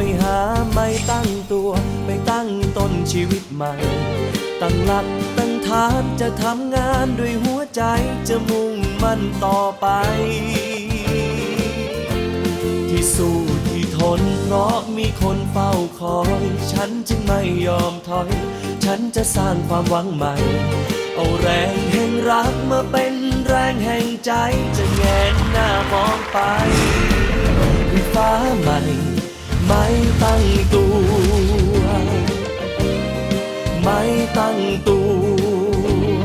ไปหาไม่ตั้งตัวไปตั้งต้นชีวิตใหม่ ตั้งหลักตั้งฐานจะทำงานด้วยหัวใจจะมุ่งมั่นต่อไป ที่สู้ที่ทนเพราะมีคนเฝ้าคอย ฉันจึงไม่ยอมถอย ฉันจะสร้างความหวังใหม่ เอาแรงแห่งรักมาเป็นแรงแห่งใจจะแงนหน้ามองไปด้วยฟ้าใหม่ ไม่ตั้งตัว ไม่ตั้งตัว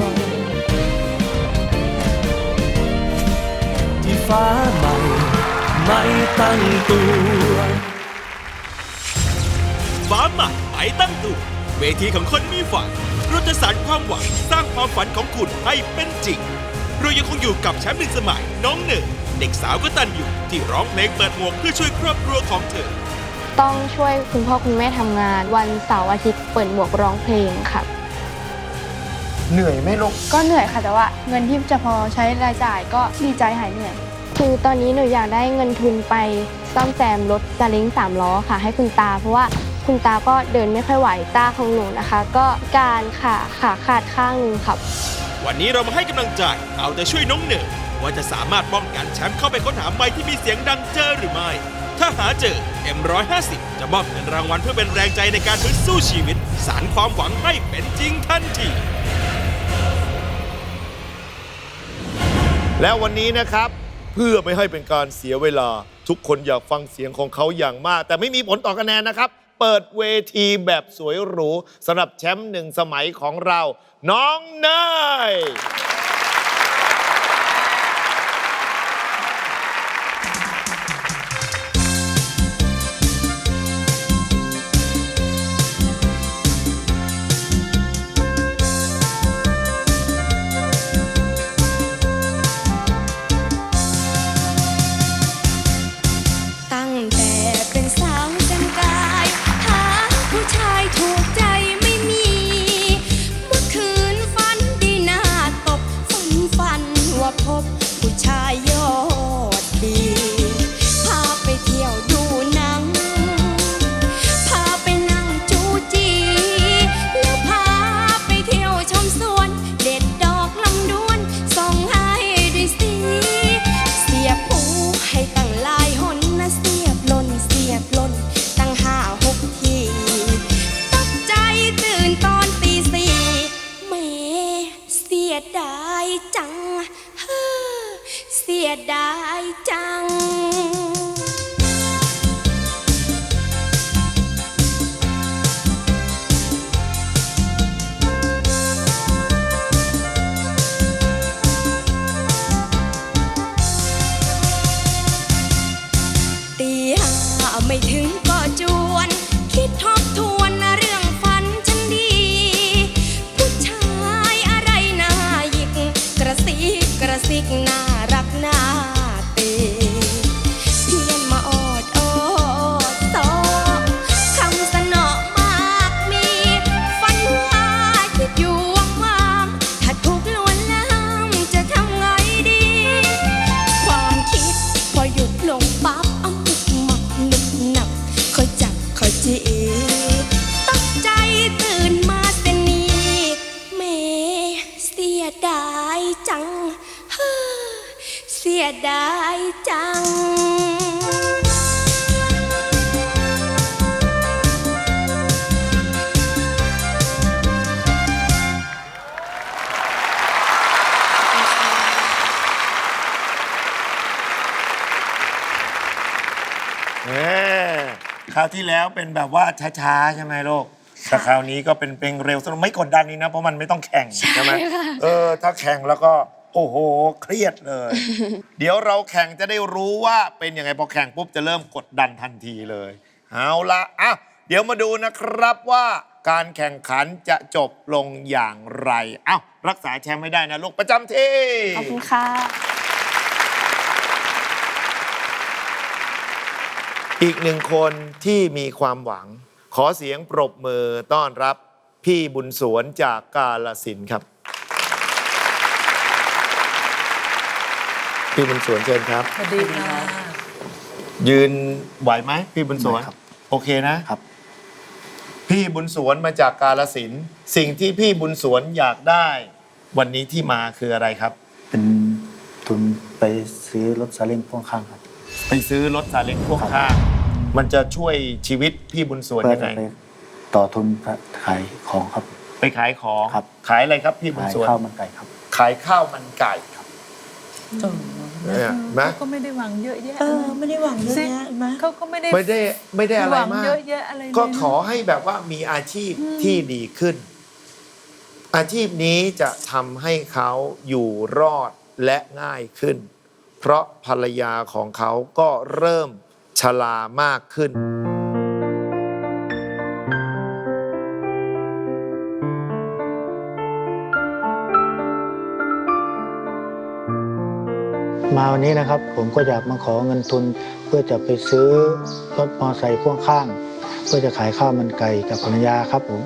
ที่ฟ้าใหม่ ไม่ตั้งตัวฟ้าใหม่ไปตั้งตัว เวทีของคนมีฝันเราจะสานความหวังสร้างความฝันของคุณให้เป็นจริงเรายังคงอยู่กับแชมป์หนึ่งสมัยน้องหนึ่ง เด็กสาวก็ตันอยู่ที่ร้องเพลงเปิดหมวกเพื่อช่วยครอบครัวของเธอ ต้องช่วยคุณพ่อคุณแม่ทำงาน วันเสาร์อาทิตย์เปิดหมวกร้องเพลงค่ะ เหนื่อยไหมลูกก็เหนื่อยค่ะแต่ว่าเงินที่จะพอใช้รายจ่ายก็ดีใจหายเหนื่อยคือตอนนี้หนูอยากได้เงินทุนไปซ่อมแซมรถซาเล้งสามล้อค่ะ ให้คุณตา เพราะว่าคุณตาก็เดินไม่ค่อยไหวตาของหนูนะคะ ก็การขาขาขาดข้างหนึงค่ะวันนี้เรามาให้กำลังใจเอาใจช่วยน้องหนึ่งว่าจะสามารถป้องกันแชมป์เข้าไปค้นหาไม้ที่มีเสียงดังเจอหรือไม่ ถ้าหาเจอ M150 จะมอบเงินรางวัลเพื่อเป็นแรงใจในการฮึดสู้ชีวิต สารความหวังให้เป็นจริงทันที แล้ววันนี้นะครับ เพื่อไม่ให้เป็นการเสียเวลา ทุกคนอยากฟังเสียงของเขาอย่างมาก แต่ไม่มีผลต่อคะแนนนะครับ เปิดเวทีแบบสวยหรูสำหรับแชมป์หนึ่งสมัยของเรา น้องเนย ยดายจัง ตีห้าไม่ถึงก็จวน คราวที่แล้วเป็นแบบว่าช้าๆใช่ไหมลูกแต่คราวนี้ก็เป็นเพลงเร็วสนุกไม่กดดันนี่นะ เพราะมันไม่ต้องแข่งใช่ไหมเออ ถ้าแข่งแล้วก็ โอ้โห เครียดเลย เดี๋ยวเราแข่งจะได้รู้ว่าเป็นยังไงพอแข่งปุ๊บจะเริ่มกดดันทันทีเลย เอาละอะเดี๋ยวมาดูนะครับว่าการแข่งขันจะจบลงอย่างไร เอ้า รักษาแชมป์ไม่ได้นะลูกประจำที่ ขอบคุณค่ะ อีกหนึ่งคนที่มีความหวัง ขอเสียงปรบมือต้อนรับพี่บุญสวนจากกาลสินธุ์ครับ พี่บุญสวนเชิญครับ สวัสดีค่ะยืนไหวไหมพี่บุญสวนไหวครับโโอเคนะครับ พี่บุญสวนมาจากกาลสินธุ์สิ่งที่พี่บุญสวนอยากได้ วันนี้ที่มาคืออะไรครับ เป็นทุนไปซื้อรถซาเล้งพ่วงข้างครับ ไปซื้อรถซาเล้งพ่วงข้าง มันจะช่วยชีวิตพี่บุญสวนเพื่อยังไงจะไปต่อทุนขายของครับ ไปขายของครับ ขายอะไรครับพี่บุญขายสวน ข้าวมันไก่ครับ ขายข้าวมันไก่เนี่ยนะ เขาก็ไม่ได้หวังเยอะแยะเออไม่ได้หวังเยอะสิแยะเห็นไหม เขาก็ไม่ได้ไม่ได้ไม่ได้อะไรหวังมาก เยอะแยะอะไรเลยก็ขอให้แบบว่ามีอาชีพที่ดีขึ้น อาชีพนี้จะทำให้เขาอยู่รอดและง่ายขึ้น เพราะภรรยาของเขาก็เริ่ม ชรามากขึ้น มาวันนี้นะครับ ผมก็อยากมาขอเงินทุน เพื่อจะไปซื้อรถมอเตอร์ไซค์พ่วงข้าง เพื่อจะขายข้าวมันไก่กับภรรยาครับผม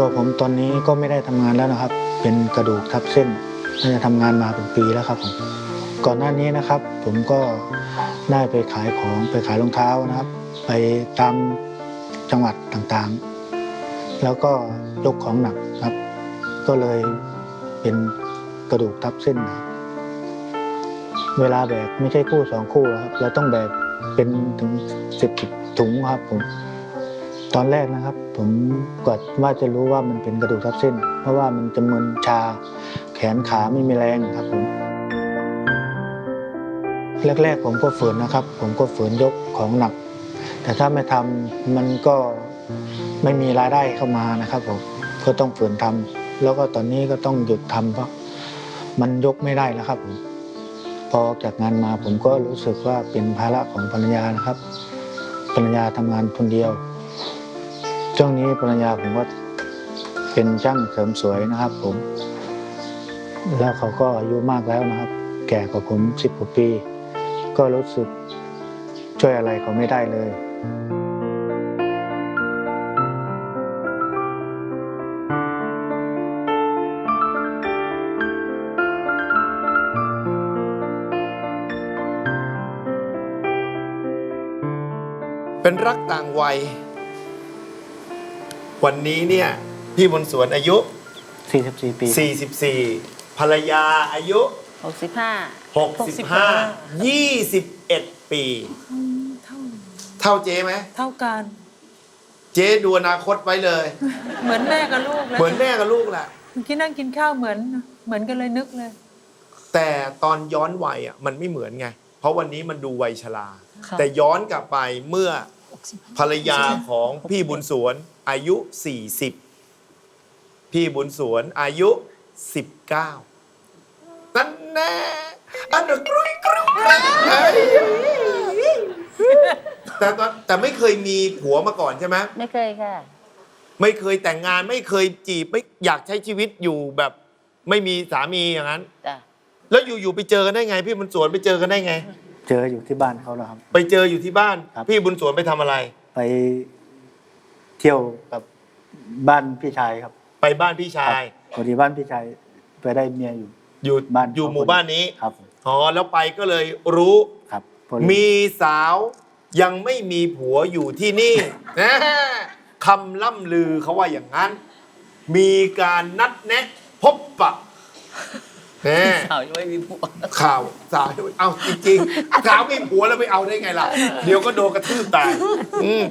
ตัวผมตอนนี้ก็ไม่ได้ทำงานแล้วนะครับ เป็นกระดูกทับเส้นน่าจะทำงานมาเป็นปีแล้วครับผมก่อนหน้านี้นะครับ ผมก็ได้ไปขายของไปขายรองเท้านะครับ ไปตามจังหวัดต่างๆ แล้วก็ยกของหนักครับ ก็เลยเป็นกระดูกทับเส้นนะเวลาแบกไม่ใช่คู่สองคู่ครับ เราต้องแบกเป็นถึงสิบถุงครับผม ตอนแรกนะครับ ผมกดว่าจะรู้ว่ามันเป็นกระดูกทับเส้น เพราะว่ามันจะมึนชา แขนขาไม่มีแรงครับผมแรกๆผมก็ฝืนนะครับ ผมก็ฝืนยกของหนัก แต่ถ้าไม่ทำมันก็ไม่มีรายได้เข้ามานะครับผมก็ต้องฝืนทำแล้วก็ตอนนี้ก็ต้องหยุดทำเพราะมันยกไม่ได้แล้วครับผมพอจากงานมาผมก็รู้สึกว่าเป็นภาระของภรรยานะครับภรรยาทำงานคนเดียว ช่วงนี้ภรรยาผมก็เป็นช่างเสริมสวยนะครับ ผม แล้วเขาก็อายุมากแล้วนะครับ แก่กว่าผมสิบกว่าปี ก็รู้สึกช่วยอะไรเขาไม่ได้เลยเป็นรักต่างวัย วันนี้เนี่ยพี่บนสวนอายุ 44 ปี 44 ภรรยาอายุ หกสิบห้า 65 21 ปี เท่าเจ๊ไหมเท่ากัน เจ๊ดูอนาคตไว้เลย เหมือนแม่กับลูกเลยเหมือนแม่กับลูกแหละเมื่อกี้นั่งกินข้าวเหมือน เหมือนกันเลยนึกเลย แต่ตอนย้อนวัยอะมันไม่เหมือนไง เพราะวันนี้มันดูวัยชรา ค่ะ แต่ย้อนกลับไปเมื่อภรรยาของพี่บุญสวน อายุ 40 พี่บุญสวนอายุ 19 นั่นแน่อันนั้นกรุยกรุยเอ้ยแต่ตอนแต่ไม่เคยมีผัวมาก่อนใช่ไหมไม่เคยค่ะ ไม่เคยแต่งงานไม่เคยจีบไม่อยากใช้ชีวิตอยู่แบบไม่มีสามีอย่างนั้น จ้ะแล้วอยู่ๆไปเจอกันได้ไง พี่บุญสวนไปเจอกันได้ไง เจออยู่ที่บ้านเขาแล้วครับ ไปเจออยู่ที่บ้าน ครับ พี่บุญสวนไปทำอะไร ไป เที่ยวกับบ้านพี่ชายครับไปบ้านพี่ชาย พอดีบ้านพี่ชายไปได้เมียอยู่ อยู่บ้านอยู่หมู่บ้านนี้ครับผมอ๋อแล้วไปก็เลยรู้ ครับพอดีมีสาวยังไม่มีผัวอยู่ที่นี่ นะคำล่ำลือเขาว่าอย่างนั้น มีการนัดแนะ พบปะแน่สาวยังไม่มีผัวข่าวสาวเอาจริงๆสาวมีผัวแล้วไปเอาได้ไงล่ะ เดี๋ยวก็โดนกระทืบตายอืม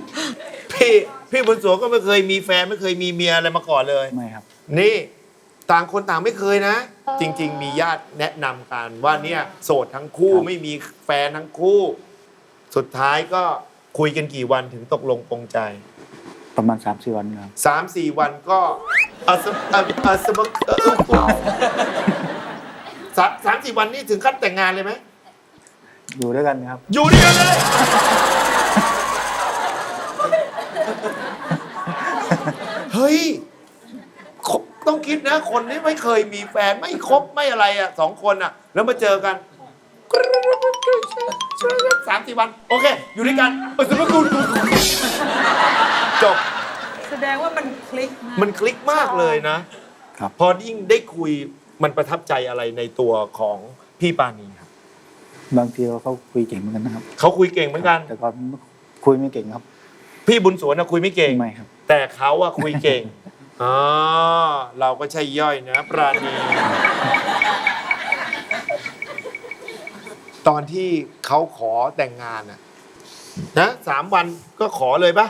พี่พี่บุญสวนก็ไม่เคยมีแฟนไม่เคยมีเมียอะไรมาก่อนเลย ไม่ครับ นี่ต่างคนต่างไม่เคยนะ จริง ๆ มีญาติแนะนำกันว่าเนี่ยโสดทั้งคู่ครับ ไม่มีแฟนทั้งคู่ สุดท้ายก็คุยกันกี่วันถึงตกลงปรงใจประมาณ3าสี่วันครับ สามสี่วันก็อาสอาอาสมเอ่อสามสามสี่วันนี่ถึงขั้นแต่งงานเลยไหมอยู่ด้วยกันครับ อยู่ด้วยกันเลย เฮ้ยคบต้องคิดนะ คนที่ไม่เคยมีแฟนไม่คบไม่อะไรอะสองคนอะ แล้วมาเจอกันสามสี่วัน โอเค อยู่ด้วยกันเออสมมติคุณจบดงว่ามันคลิกนะมันคลิกมากเลยนะครับ พอยิ่งได้คุยมันประทับใจอะไรในตัวของพี่ปานีครับบางทีเขาคุยเก่งเหมือนกันนะครับเขาคุยเก่งเหมือนกัน แต่ก่อนคุยไม่เก่งครับ พี่บุญสวนนะคุยไม่เก่ง ไม่ครับ แต่เขาอะคุยเก่ง อ๋อ เราก็ใช่ย่อยนะ ปราณี ตอนที่เขาขอแต่งงานอะนะสามวันก็ขอเลยปะ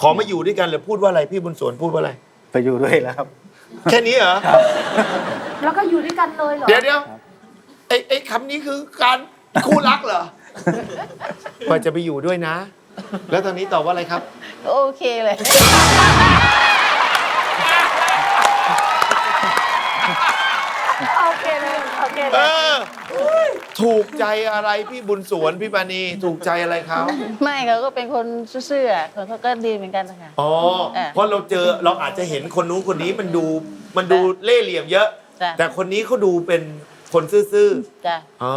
ขอมาอยู่ด้วยกันหรือพูดว่าอะไรพี่บุญสวนพูดว่าอะไร ไปอยู่ด้วยแล้วครับ แค่นี้เหรอ แล้วก็อยู่ด้วยกันเลยเหรอ เดี๋ยวเดี๋ยวไอ้ไอ้คำนี้คือการคู่รักเหรอว่าจะไปอยู่ด้วยนะ แล้วตอนนี้ตอบว่าอะไรครับ โอเคเลย โอเคเลย โอเคเลเอย อ ถูกใจอะไรพี่บุญสวนพี่ปานีถูกใจอะไรเขาไม่เขาก็เป็นคนซื่อๆอะเขาเขาก็ดีเหมือนกันนะคะ อ๋อเออเพราะเราเจอเราอาจจะเห็นคนนู้นคนนี้มันดูมันดูเล่ห์เหลี่ยมเยอะ จ้ะ แต่คนนี้เขาดูเป็นคนซื่อจ้ะ ๆอ๋อ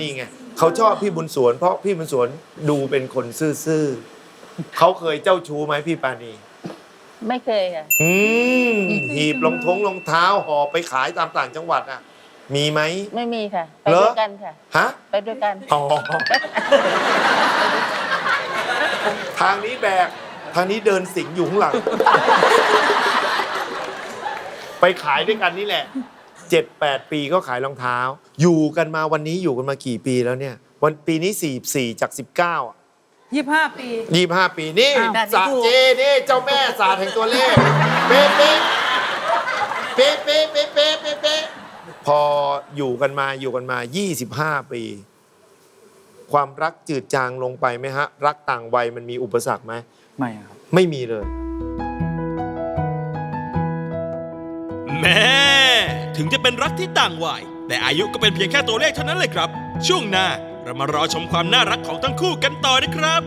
นี่ไง เขาชอบพี่บุญสวน เพราะพี่บุญสวนดูเป็นคนซื่อๆเขาเคยเจ้าชู้ไหมพี่ปานี ไม่เคยค่ะ อืมหีบรองท้องรองเท้าห่อไปขายตามต่างจังหวัดอะ มีไหม ไม่มีค่ะ ไปเหรอ ด้วยกันค่ะ ฮะ ไปด้วยกัน อ๋อ ทางนี้แบก ทางนี้เดินสิงอยู่ข้างหลัง ไปขายด้วยกันนี่แหละ เจ็ดแปดปีก็ขายรองเท้า อยู่กันมาวันนี้อยู่กันมากี่ปีแล้วเนี่ย วันปีนี้สี่สี่จากสิบเก้ายี่ห้าปียี่ห้าปีนี่อ้าวศาสตร์เจนี่เจ้าแม่ศาสตร์แห่งตัวเลขเป๊ะเป๊ะเป๊ะเป๊ะเป๊ะเป๊ะเป๊ะเป๊ะพออยู่กันมาอยู่กันมา 25 ปี ความรักจืดจางลงไปไหมฮะ รักต่างวัยมันมีอุปสรรคไหม ไม่ครับ ไม่มีเลย แม่ ถึงจะเป็นรักที่ต่างวัยแต่อายุก็เป็นเพียงแค่ตัวเลขเท่านั้นเลยครับ ช่วงหน้าเรามารอชมความน่ารักของทั้งคู่กันต่อนะครับ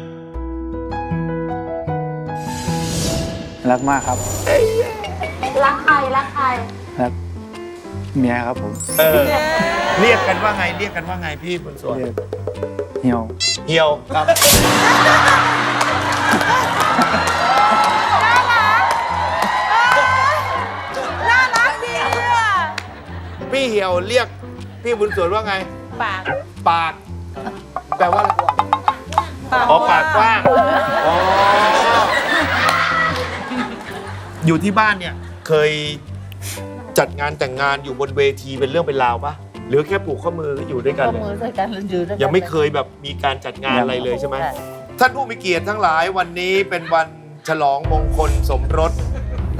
รักมากครับ รักใครรักใครรักเมียครับผมเออเรียกกันว่าไงเรียกกันว่าไงพี่บนสวนเรียกเหี่ยวเหี่ยวครับ พี่เหี่ยวเรียกพี่บุญสวนว่าไง ปากปาก แปลว่าอะไรอ๋อปากกว้างอ๋ออยู่ที่บ้านเนี่ยเคยจัดงานแต่งงานอยู่บนเวทีเป็นเรื่องเป็นราวปะหรือแค่ปลูกข้อมือก็อยู่ด้วยกันข้อเลย มือด้วยกันอยู่ด้วยกันยังไม่เคยแบบมีการจัดงานอะไรเลยใช่ไหม ท่านผู้มีเกียรติทั้งหลายวันนี้เป็นวันฉลองมงคลสมรส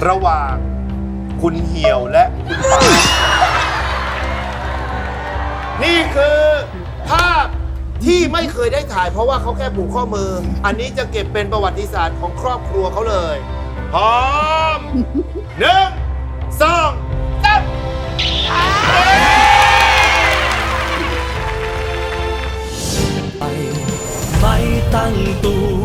ระหว่างคุณเหี่ยวและคุณปา นี่คือภาพที่ไม่เคยได้ถ่ายเพราะว่าเขาแค่ผูกข้อมือ อันนี้จะเก็บเป็นประวัติศาสตร์ของครอบครัวเขาเลย พร้อมหนึ่งสองสามไปตั้งตัว